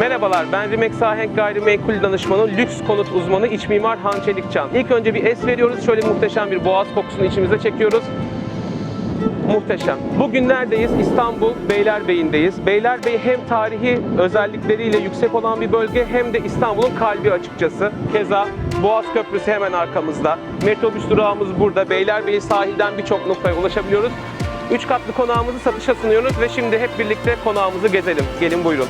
Merhabalar, ben Rimex Ahenk Gayrimenkul Danışmanı, lüks konut uzmanı iç mimar Han Çelikcan. İlk önce bir es veriyoruz, şöyle muhteşem bir boğaz kokusunu içimize çekiyoruz. Muhteşem. Bugün neredeyiz? İstanbul Beylerbeyi'ndeyiz. Beylerbeyi hem tarihi özellikleriyle yüksek olan bir bölge hem de İstanbul'un kalbi açıkçası. Keza Boğaz Köprüsü hemen arkamızda. Metrobüs durağımız burada. Beylerbeyi sahilden birçok noktaya ulaşabiliyoruz. Üç katlı konağımızı satışa sunuyoruz ve şimdi hep birlikte konağımızı gezelim. Gelin buyurun.